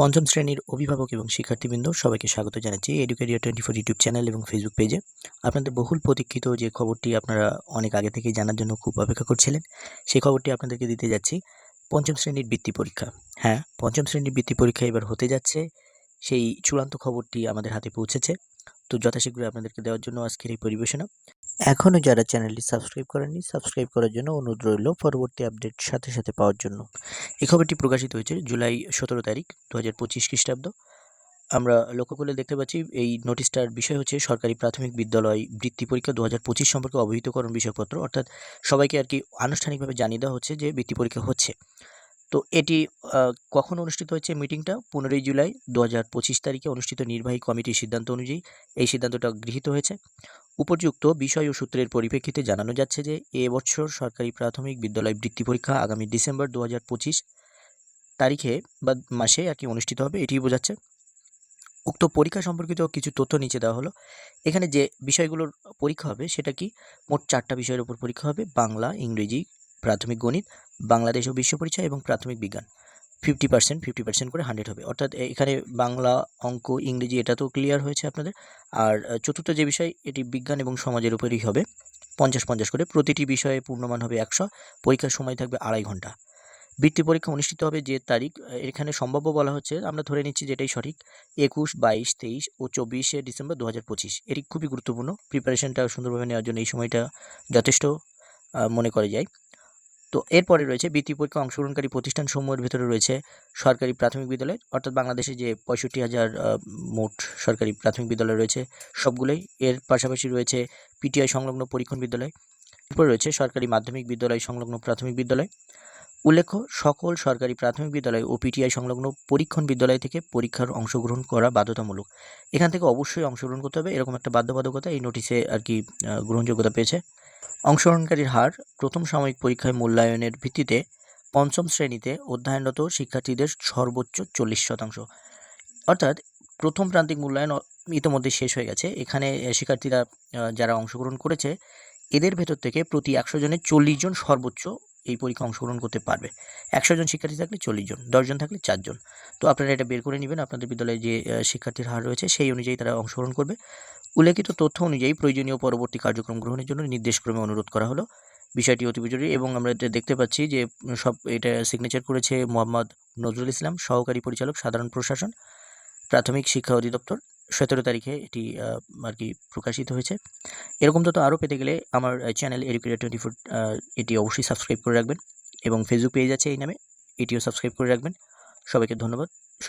পঞ্চম শ্রেণির অভিভাবক এবং শিক্ষার্থীবৃন্দ সবাইকে স্বাগত জানাচ্ছি এডুকেরিয়া টোয়েন্টি ফোর ইউটিউব চ্যানেল এবং ফেসবুক পেজে আপনাদের বহুল প্রতীক্ষিত যে খবরটি আপনারা অনেক আগে থেকেই জানার জন্য খুব অপেক্ষা করছিলেন, সেই খবরটি আপনাদেরকে দিতে যাচ্ছি পঞ্চম শ্রেণির বৃত্তি পরীক্ষা। হ্যাঁ পঞ্চম শ্রেণির বৃত্তি পরীক্ষা এবার হতে যাচ্ছে, সেই চূড়ান্ত খবরটি আমাদের হাতে পৌঁছেছে। তো যথাশীঘ্রই আপনাদেরকে দেওয়ার জন্য আজকের এই পরিবেশনা। এখনও যারা চ্যানেলটি সাবস্ক্রাইব করেননি, সাবস্ক্রাইব করার জন্য অনুরোধ রইল পরবর্তী আপডেট সাথে সাথে পাওয়ার জন্য। এই খবরটি প্রকাশিত হয়েছে জুলাই সতেরো তারিখ দু হাজার পঁচিশ খ্রিস্টাব্দ। আমরা লক্ষ্য করলে দেখতে পাচ্ছি, এই নোটিশটার বিষয় হচ্ছে সরকারি প্রাথমিক বিদ্যালয় বৃত্তি পরীক্ষা দু হাজার পঁচিশ সম্পর্কে অবহিতকরণ বিষয়পত্র। অর্থাৎ সবাইকে আর কি আনুষ্ঠানিকভাবে জানিয়ে দেওয়া হচ্ছে যে বৃত্তি পরীক্ষা হচ্ছে। তো এটি কখন অনুষ্ঠিত হয়েছে মিটিংটা? পনেরোই জুলাই দু হাজার পঁচিশ তারিখে অনুষ্ঠিত নির্বাহী কমিটির সিদ্ধান্ত অনুযায়ী। এই সিদ্ধান্তটা গৃহীত হয়েছে। উপযুক্ত বিষয় ও সূত্রের পরিপ্রেক্ষিতে জানানো যাচ্ছে যে, এ বছর সরকারি প্রাথমিক বিদ্যালয় বৃত্তি পরীক্ষা আগামী ডিসেম্বর দু হাজার পঁচিশ তারিখে বা মাসে আর কি অনুষ্ঠিত হবে এটি বোঝাচ্ছে। উক্ত পরীক্ষা সম্পর্কিত কিছু তথ্য নিচে দেওয়া হলো। এখানে যে বিষয়গুলোর পরীক্ষা হবে, সেটা কি? মোট চারটা বিষয়ের উপর পরীক্ষা হবে, বাংলা, ইংরেজি, প্রাথমিক গণিত, বাংলাদেশ ও বিশ্ব পরিচয় এবং প্রাথমিক বিজ্ঞান। ফিফটি পার্সেন্ট ফিফটি পার্সেন্ট করে হান্ড্রেড হবে। অর্থাৎ এখানে বাংলা অঙ্ক, ইংরেজি এটা তো ক্লিয়ার হয়েছে আপনাদের। আর চতুর্থ যে বিষয়, এটি বিজ্ঞান এবং সমাজের উপরই হবে। পঞ্চাশ পঞ্চাশ করে প্রতিটি বিষয়ে পূর্ণমান হবে একশো, পরীক্ষার সময় থাকবে আড়াই ঘণ্টা। বৃত্তি পরীক্ষা অনুষ্ঠিত হবে যে তারিখ এখানে সম্ভাব্য বলা হচ্ছে, আমরা ধরে নিচ্ছি যেটাই সঠিক, একুশ, বাইশ, তেইশ ও চব্বিশে ডিসেম্বর দু হাজার পঁচিশ। এটি খুবই গুরুত্বপূর্ণ প্রিপারেশনটা সুন্দরভাবে নেওয়ার জন্য এই সময়টা যথেষ্ট মনে করে যায়। তো এরপরে রয়েছে বৃত্তি পরীক্ষা অংশগ্রহণকারী প্রতিষ্ঠানসমূহের ভিতরে রয়েছে সরকারি প্রাথমিক বিদ্যালয়, অর্থাৎ বাংলাদেশে যে পঁয়ষট্টি হাজার মোট সরকারি প্রাথমিক বিদ্যালয় রয়েছে সবগুলোই। এর পাশাপাশি রয়েছে পিটিআই সংলগ্ন পরীক্ষণ বিদ্যালয়, এরপর রয়েছে সরকারি মাধ্যমিক বিদ্যালয় সংলগ্ন প্রাথমিক বিদ্যালয়। উল্লেখ্য, সকল সরকারি প্রাথমিক বিদ্যালয় ও পিটিআই সংলগ্ন পরীক্ষণ বিদ্যালয় থেকে পরীক্ষার অংশগ্রহণ করা বাধ্যতামূলক। এখান থেকে অবশ্যই অংশগ্রহণ করতে হবে, এরকম একটা বাধ্যবাধকতা এই নোটিশে আর কি গ্রহণযোগ্যতা পেয়েছে। অংশগ্রহণকারীর হার প্রথম সাময়িক পরীক্ষায় মূল্যায়নের ভিত্তিতে পঞ্চম শ্রেণীতে অধ্যয়নরত শিক্ষার্থীদের সর্বোচ্চ চল্লিশ শতাংশ। অর্থাৎ প্রথম প্রান্তিক মূল্যায়ন ইতোমধ্যে শেষ হয়ে গেছে। এখানে শিক্ষার্থীরা যারা অংশগ্রহণ করেছে, এদের ভেতর থেকে প্রতি একশো জনের চল্লিশ জন সর্বোচ্চ এই পরীক্ষা অংশগ্রহণ করতে পারবে। একশো জন শিক্ষার্থী থাকলে চল্লিশ জন দশজন থাকলে চারজন তো আপনারা এটা বের করে নেবেন। আপনাদের বিদ্যালয়ে যে শিক্ষার্থীর হার রয়েছে, সেই অনুযায়ী তারা অংশগ্রহণ করবে। উল্লেখিত তথ্য অনুযায়ী প্রয়োজনীয় পরবর্তী কার্যক্রম গ্রহণের জন্য নির্দেশক্রমে অনুরোধ করা হলো। বিষয়টি অতি জরুরি এবং আমরা দেখতে পাচ্ছি যে সব এটা সিগনেচার করেছে মোহাম্মদ নজরুল ইসলাম, সহকারী পরিচালক, সাধারণ প্রশাসন, প্রাথমিক শিক্ষা অধিদপ্তর। সতেরো তারিখে এটি আর কি প্রকাশিত হয়েছে। এরকম তথ্য আরও পেতে গেলে আমার চ্যানেল এডুকেটার টোয়েন্টি ফোর এটি অবশ্যই সাবস্ক্রাইব করে রাখবেন এবং ফেসবুক পেজ আছে এই নামে, এটিও সাবস্ক্রাইব করে রাখবেন। সবাইকে ধন্যবাদ।